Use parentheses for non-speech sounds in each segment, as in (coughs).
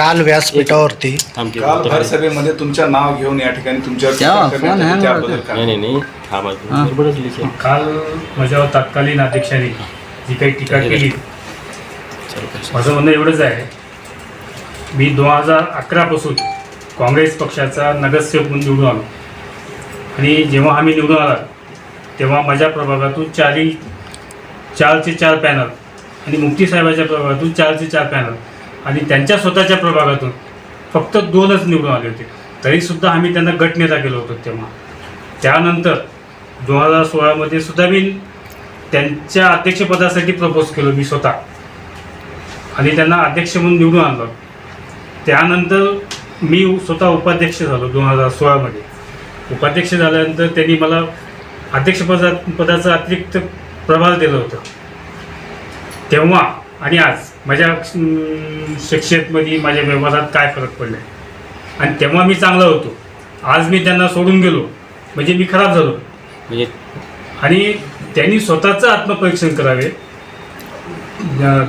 काल व्यासपीठावरती काल भर सभेमध्ये तुमचं नाव घेऊन या ठिकाणी तुमच्यावर तेव्हा टीका फोन करण्यात आली. आहे त्याबद्दल मला काय नाही नाही नाही थांबा हा. बरोबरच लिहिलं. काल माझ्यावर तत्कालीन अध्यक्षांनी जी काही टीका केली माझं म्हणणं एवढंच आहे मी दोन हजार अकरापासून काँग्रेस पक्षाचा नगरसेवक म्हणून निवडून आलो आणि जेव्हा आम्ही निवडून आला तेव्हा माझ्या प्रभागातून चारही चारचे चार पॅनल आणि मुक्ती साहेबाच्या प्रभागातून चारचे चार पॅनल आणि त्यांच्या स्वतःच्या प्रभागातून फक्त दोनच निवडून आले होते. तरीसुद्धा आम्ही त्यांना गटनेता केलं होतं तेव्हा. त्यानंतर दोन हजार सोळामध्ये सुद्धा मी त्यांच्या अध्यक्षपदासाठी प्रपोज केलं मी स्वतः. आणि त्यांना अध्यक्ष म्हणून निवडून आणलं. त्यानंतर मी स्वतः उपाध्यक्ष झालो दोन हजार सोळामध्ये उपाध्यक्ष झाल्यानंतर त्यांनी मला अध्यक्षपदा पदाचं अतिरिक्त प्रभार दिलं होतं. तेव्हा आणि आज माझ्या अं, शख्सियतमध्ये माझ्या व्यवहारात काय फरक पडला आणि तेव्हा मी चांगला होतो. आज मी त्यांना सोडून गेलो. म्हणजे मी खराब झालो. म्हणजे आणि त्यांनी स्वतःचं आत्मपरीक्षण करावे.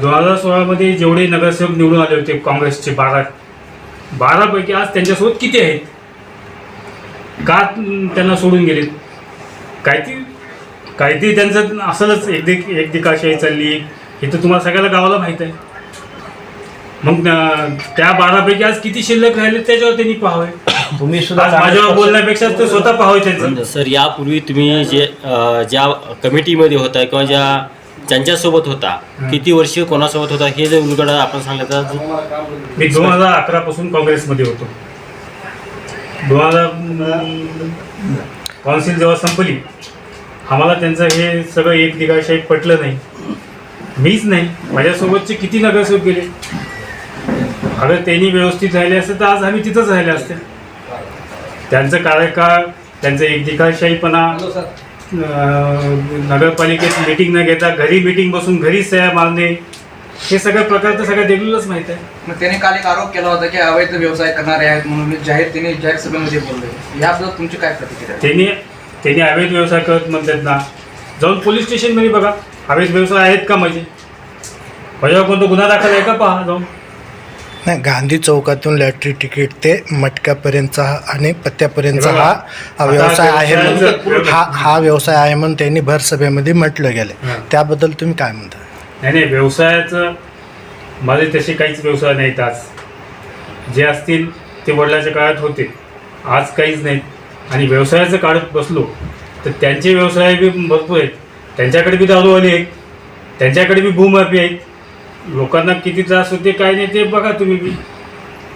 दोन हजार सोळामध्ये जेवढे नगरसेवक निवडून आले होते काँग्रेसचे बारा बारापैकी आज त्यांच्यासोबत किती आहेत? का त्यांना सोडून गेलेत? काहीतरी काहीतरी त्यांचं असलंच एकदिक एकदिकाशाही चालली. हे तर तुम्हाला सगळ्याला गावाला माहीत आहे. मग त्या बारापैकी आज किती शिल्लक राहिले त्याच्यावर त्यांनी पाहावे. (coughs) तुम्ही सुद्धा आज माझ्यावर बोलण्यापेक्षा ते स्वतः पाहावे त्यांचं. सर यापूर्वी तुम्ही जे ज्या कमिटीमध्ये होता किंवा ज्या ज्यांच्यासोबत होता किती वर्ष कोणासोबत होता हे जर उलगड आपण सांगलं तर मी दोन हजार अकरा पासून काँग्रेसमध्ये होतो. दोन हजार काउन्सिल जेव्हा संपली आम्हाला त्यांचं हे सगळं एक दिगाशाही पटलं नाही. मीच नाही. माझ्यासोबतचे किती नगरसेवक गेले? अगर त्यांनी व्यवस्थित राहिले असते तर आज आम्ही तिथंच राहिले असते. त्यांचं कार्यकाळ त्यांचं एक अं, नगरपालिकेत मीटिंग न घेता घरी मीटिंग बसून घरी सह्या मारणे हे सगळ्या प्रकार तर सगळ्या देगलूरच माहीत आहे. मग त्याने काल एक आरोप केला होता की अवैध व्यवसाय करणारे आहेत म्हणून जाहीर त्याने जाहीर सभेमध्ये बोलले. याबद्दल तुमची काय प्रतिक्रिया? त्यांनी त्यांनी अवैध व्यवसाय करत म्हणतात ना. जाऊन पोलीस स्टेशनमध्ये बघा. अवैध व्यवसाय आहेत का माझे माझ्यावर कोणता गुन्हा दाखल आहे का पहा जाऊन. नाही गांधी चौकातून लॅटरी तिकीट ते मटक्यापर्यंतचा हा आणि पत्त्यापर्यंतचा हा हा व्यवसाय आहे म्हणून हा हा व्यवसाय आहे म्हणून त्यांनी भर सभेमध्ये म्हटलं गेलं. त्याबद्दल तुम्ही काय म्हणता? नाही नाही व्यवसायाचं माझे तसे काहीच व्यवसाय नाहीत आज. जे असतील ते वडिलाच्या काळात होते. आज काहीच नाहीत. आणि व्यवसायाचं काढत बसलो तर त्यांचे व्यवसाय बी भरपूर आहेत. त्यांच्याकडे बी दारूवाले आहेत त्यांच्याकडे बी भूमाफी आहेत लोकांना किती त्रास होते काय नाही ते बघा तुम्ही बी.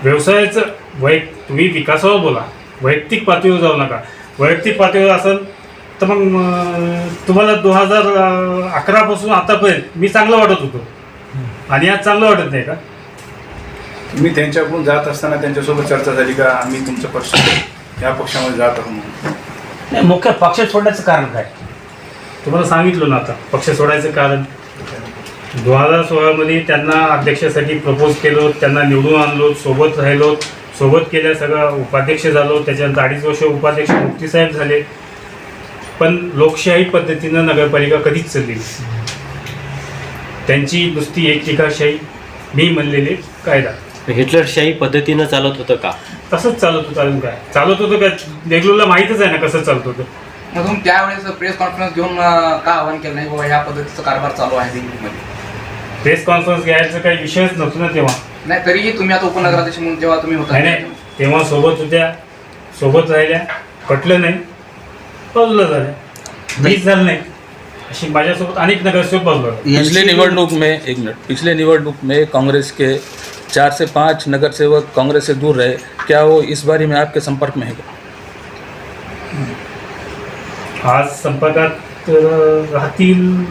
व्यवसायाचं वै तुम्ही विकासावर बोला. वैयक्तिक पातळीवर जाऊ नका. वैयक्तिक पातळीवर असेल तर मग तुम्हाला दोन हजार अकरापासून आतापर्यंत मी चांगलं वाटत होतो. आणि आज चांगलं वाटत नाही का? तुम्ही त्यांच्याकडून जात असताना त्यांच्यासोबत चर्चा झाली का? आम्ही तुमचा पक्ष या पक्षामध्ये जात आहोत म्हणून. नाही, मुख्य पक्ष सोडण्याचं कारण काय? तुम्हाला सांगितलं ना आता पक्ष सोडायचं कारण. दोन हजार सोळामध्ये त्यांना अध्यक्षासाठी प्रपोज केलो त्यांना निवडून आणलो सोबत राहिलो सोबत केल्या सगळं उपाध्यक्ष झालो त्याच्यानंतर अडीच वर्ष उपाध्यक्ष मुक्तीसाहेब झाले. पण लोकशाही पद्धतीनं नगरपालिका कधीच चालली. त्यांची नुसती एकटिकाशाही मी म्हणलेले कायदा. हिटलरशाही पद्धतीनं चालत होतं का? तसंच चालत होतं अजून काय? चालत होतं काय देगलूरला माहीतच आहे ना कसं चालत होतं. मग तुम्ही त्यावेळेस प्रेस कॉन्फरन्स घेऊन का आवाहन केलं नाही बाबा ह्या पद्धतीचा कारभार चालू आहे दिल्लीमध्ये? प्रेस कॉन्फरन्स घ्यायचं काही विषयच नव्हतं ना तेव्हा. नाही तरीही तुम्ही आता उपनगराध्यक्ष म्हणून जेव्हा तुम्ही नाही नाही. होता तेव्हा सोबत होत्या सोबत राहिल्या. पटलं नाही. बाजूला झाल्या मीच झालं नाही. अशी माझ्यासोबत अनेक नगरसेवक बाजूला झाले. पिछले निवडणूक में एक मिनट. पिछले निवडणूक में कांग्रेस के चार से पाँच नगर सेवक कांग्रेस से दूर रहे. क्या वो इस बारी में आपके संपर्क में है? क्या? आज संपर्कात राहतील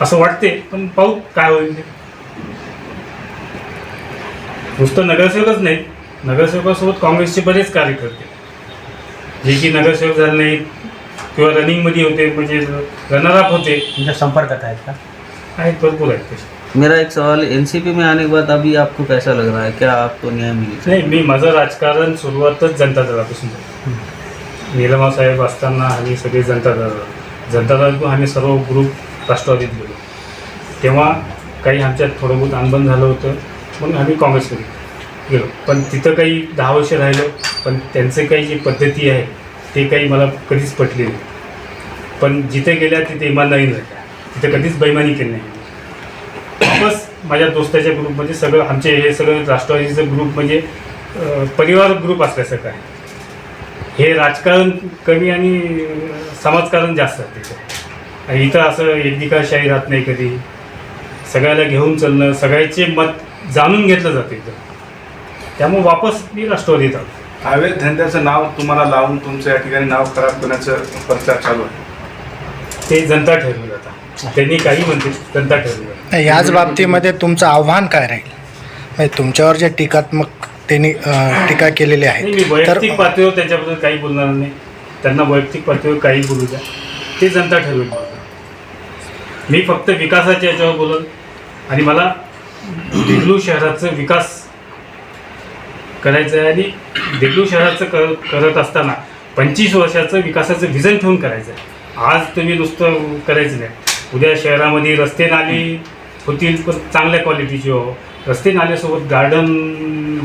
असं वाटते पण पाहू काय होईल ते. नुसतं नगरसेवकच नाही नगरसेवकासोबत काँग्रेसचे बरेच कार्यकर्ते. जे की नगरसेवक झाले नाहीत किंवा रनिंगमध्ये होते म्हणजे रनर अप होते. तुमच्या संपर्कात आहेत का? आहेत भरपूर आहेत तसे. मेरा एक सवाल एनसीपी में आने के बाद अभी आपको कैसा लग रहा है? क्या आपको न्याय मिली? नाही मी माझं राजकारण सुरुवातच जनता दलापासून झालं. निलमा साहेब असताना आम्ही सगळे जनता दल जनता दल आम्ही सर्व ग्रुप राष्ट्रवादीत गेलो. तेव्हा काही आमच्यात थोडं बहुत अनबन झालं होतं म्हणून आम्ही काँग्रेसमध्ये गेलो. पण तिथं काही दहा वर्ष राहिलो पण त्यांचे काही जी पद्धती आहे ते काही मला कधीच पटले नाही. पण जिथे गेल्या तिथे इमानदारी झाल्या तिथे कधीच बैमानी केली नाही. वापस माझ्या दोस्ताच्या ग्रुपमध्ये सगळं आमचे हे सगळं राष्ट्रवादीचं ग्रुप म्हणजे परिवार ग्रुप असल्यासारखं आहे. हे राजकारण कमी आणि समाजकारण जास्त आहे तिथे. आणि इथं असं एकदिकाशाही राहत नाही कधी. सगळ्याला घेऊन चालणं सगळ्याचे मत जाणून घेतलं जातं इथं. त्यामुळे वापस मी राष्ट्रवादीत आलो अवैध धंद्याचं नाव तुम्हाला लावून तुमचं या ठिकाणी नाव खराब करण्याचं प्रचार चालू आहे. ते जनता ठरवलं जातं त्यांनी काही म्हणते जनता ठरवलं याच बाबतीमध्ये तुमचं आव्हान काय राहील? म्हणजे तुमच्यावर जे टीकात्मक त्यांनी अ, टीका केलेली नाही मी आहे तर वैयक्तिक पातळीवर त्यांच्याबद्दल काही बोलणार नाही. त्यांना वैयक्तिक पातळीवर काही बोलू द्या. ते जनता ठरवेल. माझं. मी फक्त विकासाच्या याच्यावर बोलत आणि मला देगलू शहराचं विकास करायचं आहे आणि देगलू शहराचं कर करत असताना पंचवीस वर्षाचं विकासाचं विजन ठेवून करायचं आहे आज तुम्ही नुसतं करायचं नाही. उद्या शहरामध्ये रस्ते नाली होतील पण चांगल्या क्वालिटीचे हो. रस्ते नाल्यासोबत गार्डन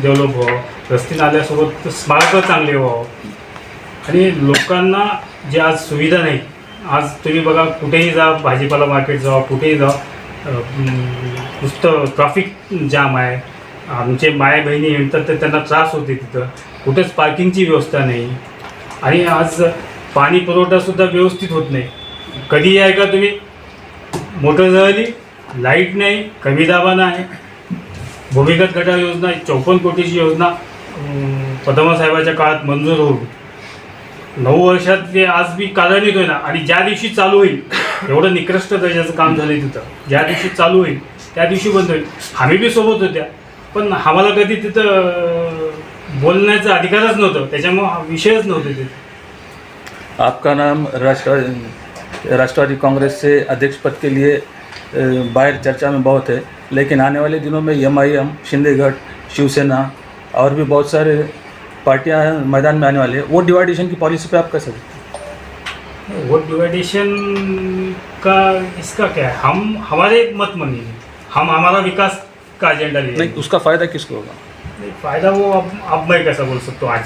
डेव्हलप व्हावं रस्ते नाल्यासोबत स्मारकं चांगले व्हावं. आणि लोकांना जे आज सुविधा नाही आज तुम्ही बघा कुठेही जा भाजीपाला मार्केट जावा कुठेही जा नुसतं ट्रॅफिक जाम आहे. आमचे माय बहिणी येतात तर त्यांना त्रास होते तिथं. कुठेच पार्किंगची व्यवस्था नाही. आणि आज पाणी पुरवठासुद्धा व्यवस्थित होत नाही. कधीही आहे का तुम्ही मोटर जळली लाइट नाही कमी दाबानं आहे. भूमिगत गटार योजना चौपन्न कोटीची योजना पदमासाहेबाच्या काळात मंजूर होऊन. नऊ वर्षात ते आज बी कार्यान्वित होईना. आणि ज्या दिवशी चालू होईल एवढं निकृष्ट दर्जाचं काम झालं तिथं. ज्या दिवशी चालू होईल त्या दिवशी बंद होईल. आम्ही बी सोबत होत्या. पण आम्हाला कधी तिथं बोलण्याचा अधिकारच नव्हतं. त्याच्यामुळं हा विषयच नव्हते तिथे. आपका नाम राष्ट्रवादी राष्ट्रवादी कांग्रेस से अध्यक्ष पद के लिए बाहेर बाहर चर्चा में बहुत है. लेकिन आने वाले दिनों में एम आई एम शिंदेगढ़ शिवसेना और भी बहुत सारे पार्टियाँ मैदान में आने वाले हैं। वो डिवाइडेशन की पॉलिसी पे आप कैसे देखते हैं? वोट डिवाइडेशन का इसका क्या है? हम हमारे मत मानिए। हम हमारा विकास का एजेंडा लिए नहीं उसका फ़ायदा किसको होगा? नहीं, फ़ायदा वो अब अब मैं कैसा बोल सकता हूँ आज?